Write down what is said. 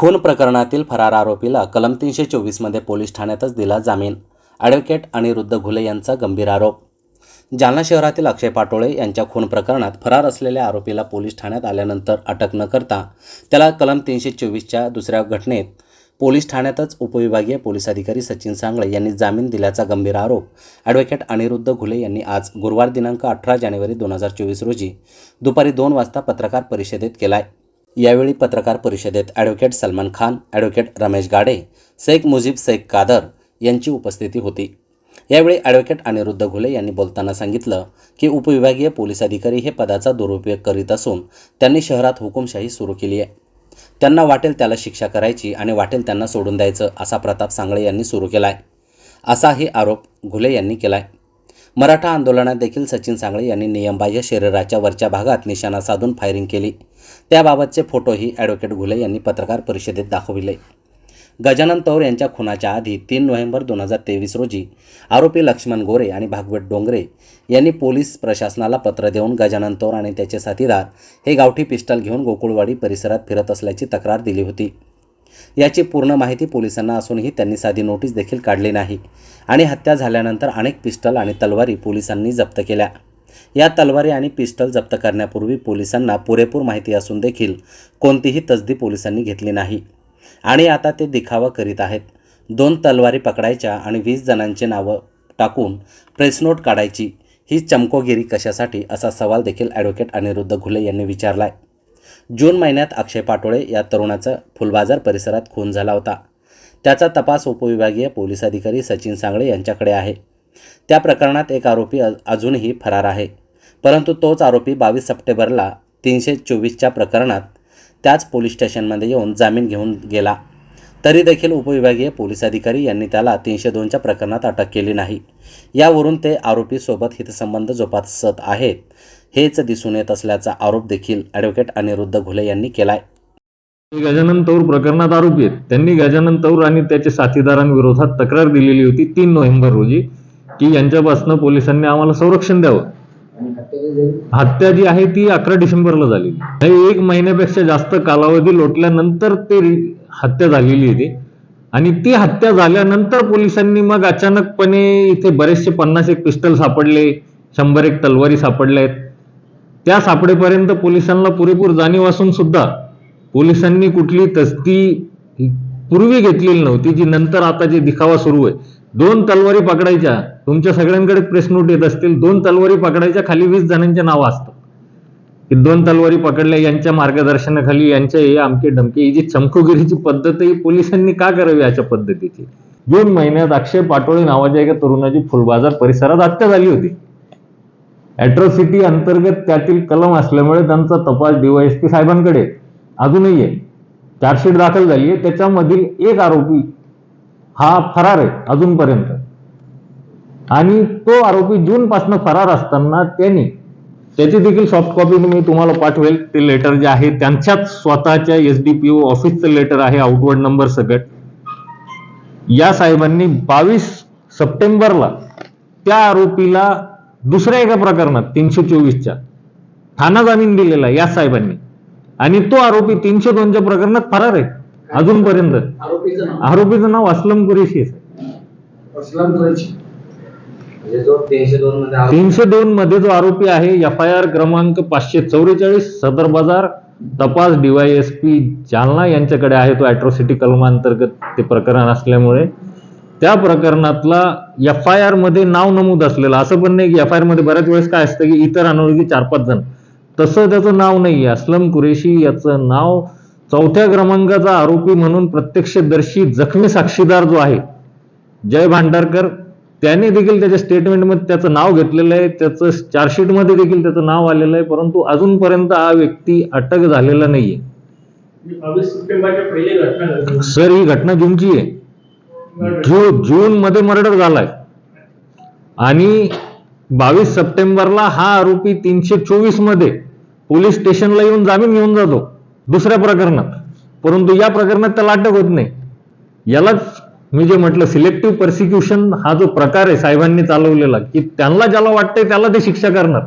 खून प्रकरणातील फरार आरोपीला कलम तीनशे चोवीसमध्ये पोलीस ठाण्यातच दिला जामीन. ॲडव्होकेट अनिरुद्ध घुले यांचा गंभीर आरोप. जालना शहरातील अक्षय पाटोळे यांच्या खून प्रकरणात फरार असलेल्या आरोपीला पोलीस ठाण्यात आल्यानंतर अटक न करता त्याला कलम तीनशे चोवीसच्या दुसऱ्या घटनेत पोलीस ठाण्यातच उपविभागीय पोलीस अधिकारी सचिन सांगळे यांनी जामीन दिल्याचा गंभीर आरोप. ॲडव्होकेट अनिरुद्ध घुले यांनी आज गुरुवार दिनांक अठरा जानेवारी दोन हजार चोवीस रोजी दुपारी दोन वाजता पत्रकार परिषदेत केला आहे यावेळी पत्रकार परिषदेत ॲडव्होकेट सलमान खान ॲडव्होकेट रमेश गाडे शेख मुजीब शेख कादर यांची उपस्थिती होती. यावेळी ॲडव्होकेट अनिरुद्ध घुले यांनी बोलताना सांगितलं की उपविभागीय पोलीस अधिकारी हे पदाचा दुरुपयोग करीत असून त्यांनी शहरात हुकुमशाही सुरू केली आहे. त्यांना वाटेल त्याला शिक्षा करायची आणि वाटेल त्यांना सोडून द्यायचं असा प्रताप सांगळे यांनी सुरू केला आहे असाही आरोप घुले यांनी केला आहे मराठा आंदोलनात देखील सचिन सांगळे यांनी नियमबाह्य शरीराच्या वरच्या भागात निशाणा साधून फायरिंग केली. त्याबाबतचे फोटोही ॲडव्होकेट घुले यांनी पत्रकार परिषदेत दाखविले. गजानन तौर यांच्या खुनाच्या आधी तीन नोव्हेंबर दोन हजार तेवीस रोजी आरोपी लक्ष्मण गोरे आणि भागवत डोंगरे यांनी पोलीस प्रशासनाला पत्र देऊन गजानन तौर आणि त्याचे साथीदार हे गावठी पिस्टल घेऊन गोकुळवाडी परिसरात फिरत असल्याची तक्रार दिली होती. याची पूर्ण माहिती पोलिसांना असूनही त्यांनी साधी नोटीस देखील काढली नाही. आणि हत्या झाल्यानंतर अनेक पिस्टल आणि तलवारी पोलिसांनी जप्त केल्या. या तलवारी आणि पिस्टल जप्त करण्यापूर्वी पोलिसांना पुरेपूर माहिती असून देखील कोणतीही तसदी पोलिसांनी घेतली नाही. आणि आता ते दिखावा करीत आहेत. दोन तलवारी पकडायच्या आणि वीस जणांची नावं टाकून प्रेसनोट काढायची ही चमकोगिरी कशासाठी असा सवाल देखील ॲडव्होकेट अनिरुद्ध घुले यांनी विचारला आहे जून महिन्यात अक्षय पाटोळे या तरुणाचा फुलबाजार परिसरात खून झाला होता. त्याचा तपास उपविभागीय पोलीस अधिकारी सचिन सांगळे यांच्याकडे आहे. त्या प्रकरणात एक आरोपी अजूनही फरार आहे. परंतु तोच आरोपी बावीस सप्टेंबरला तीनशे चोवीसच्या प्रकरणात त्याच पोलीस स्टेशनमध्ये येऊन जामीन घेऊन गेला. तरी देखील उपविभागीय पोलीस अधिकारी यांनी त्याला तीनशे दोनच्या प्रकरणात अटक केली नाही. यावरून ते आरोपीसोबत हितसंबंध जोपासत आहेत हेच दिसून येत असल्याचा आरोप देखील ॲडव्होकेट अनिरुद्ध घुले यांनी केलाय. गजानन तौर प्रकरणात आरोपी आहेत. त्यांनी गजानन तौर आणि त्याच्या साथीदारांविरोधात तक्रार दिलेली होती तीन नोव्हेंबर रोजी की यांच्यापासून पोलिसांनी आम्हाला संरक्षण द्यावं. हत्या जी आहे ती अकरा डिसेंबरला झाली. एक महिन्यापेक्षा जास्त कालावधी लोटल्यानंतर ते हत्या झालेली आहे ती आणि ती हत्या झाल्यानंतर पोलिसांनी मग अचानकपणे इथे बरेचसे पन्नास एक पिस्टल सापडले शंभर एक तलवारी सापडल्या आहेत त्या सापडेपर्यंत पोलिसांना पुरेपूर जाणीव असून सुद्धा पोलिसांनी कुठली तस्ती पूर्वी घेतलेली नव्हती जी नंतर आता जे दिखावा सुरू आहे. दोन तलवारी पकडायच्या तुमच्या सगळ्यांकडे प्रेस नोट येत असतील दोन तलवारी पकडायच्या खाली वीस जणांचे नावं असतात. की दोन तलवारी पकडल्या यांच्या मार्गदर्शनाखाली यांच्या हे आमके डमके ही जी चमकोगिरीची पद्धत ही पोलिसांनी का करावी अशा पद्धतीची? जून महिन्यात अक्षय पाटोळे नावाच्या एका तरुणाची फुलबाजार परिसरात हत्या झाली होती. अॅट्रॉसिटी अंतर्गत त्यातील कलम असल्यामुळे त्यांचा तपास डीवायएसपी साहेबांकडे अजूनही आहे. चार्जशीट दाखल झाली आहे. त्याच्यामधील एक आरोपी हा फरार आहे अजूनपर्यंत. आणि तो आरोपी जून पासून फरार असताना त्यांनी त्याची देखील सॉफ्ट कॉपी मी तुम्हाला पाठवेल. ते लेटर जे आहे त्यांच्याच स्वतःच्या एस डी पी ओ ऑफिसचं लेटर आहे आउटवर्ड नंबर सकट या साहेबांनी बावीस सप्टेंबरला त्या आरोपीला दुसऱ्या एका प्रकरणात तीनशे चोवीसच्या. ठाणा जामीन दिलेला या साहेबांनी. आणि तो आरोपी तीनशे दोनच्या प्रकरणात फरार आहे. अजूनपर्यंत. आरोपीचं नाव? आरोपीचं नाव असलम कुरेशी आहे. अस्लम कुरेशी म्हणजे जो तीनशे दोन मध्ये आरोप- तीनशे दोन मध्ये जो आरोपी आहे एफ आय आर क्रमांक पाचशे चौवेचाळीस सदर बाजार तपास डीवायएसपी जालना यांच्याकडे आहे. तो अॅट्रॉसिटी कलमांतर्गत ते प्रकरण असल्यामुळे त्या प्रकरणातला एफ आय आरमध्ये नाव नमूद असलेलं असं पण नाही की एफ आय आरमध्ये बऱ्याच वेळेस काय असतं की इतर अनोळखी चार पाच जण. तसं त्याचं नाव नाही असलम कुरेशी याचं नाव चौथ्या क्रमांकाचा आरोपी म्हणून प्रत्यक्षदर्शी जखमी साक्षीदार जो आहे जय भांडारकर त्याने देखील त्याच्या स्टेटमेंटमध्ये त्याचं नाव घेतलेलं आहे. त्याचं चार्जशीटमध्ये देखील त्याचं नाव आलेलं आहे. परंतु अजूनपर्यंत हा व्यक्ती अटक झालेला नाहीये. सर ही घटना जूनची आहे. जून जून मध्ये मर्डर झालाय. आणि बावीस सप्टेंबरला हा आरोपी तीनशे चोवीसमध्ये पोलीस स्टेशनला येऊन जामीन घेऊन जातो दुसऱ्या प्रकरणात. परंतु या प्रकरणात त्याला अटक होत नाही. यालाच मी जे म्हटलं सिलेक्टिव्ह पर्सिक्युशन हा जो प्रकार आहे साहेबांनी चालवलेला की त्यांना ज्याला वाटतंय त्याला ते शिक्षा करणार.